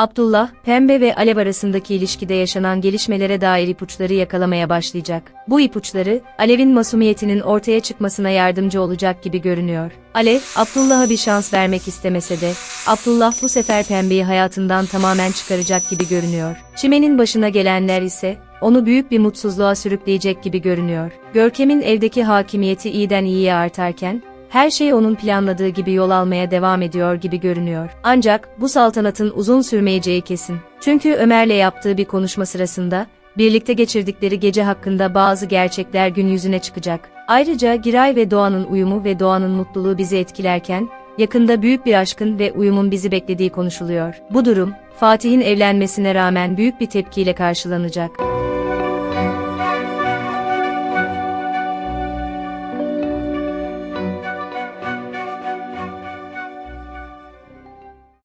Abdullah, Pembe ve Alev arasındaki ilişkide yaşanan gelişmelere dair ipuçları yakalamaya başlayacak. Bu ipuçları, Alev'in masumiyetinin ortaya çıkmasına yardımcı olacak gibi görünüyor. Alev, Abdullah'a bir şans vermek istemese de, Abdullah bu sefer Pembe'yi hayatından tamamen çıkaracak gibi görünüyor. Çimen'in başına gelenler ise, onu büyük bir mutsuzluğa sürükleyecek gibi görünüyor. Görkem'in evdeki hakimiyeti iyiden iyiye artarken, her şey onun planladığı gibi yol almaya devam ediyor gibi görünüyor. Ancak bu saltanatın uzun sürmeyeceği kesin. Çünkü Ömer'le yaptığı bir konuşma sırasında, birlikte geçirdikleri gece hakkında bazı gerçekler gün yüzüne çıkacak. Ayrıca Giray ve Doğan'ın uyumu ve Doğan'ın mutluluğu bizi etkilerken, yakında büyük bir aşkın ve uyumun bizi beklediği konuşuluyor. Bu durum, Fatih'in evlenmesine rağmen büyük bir tepkiyle karşılanacak.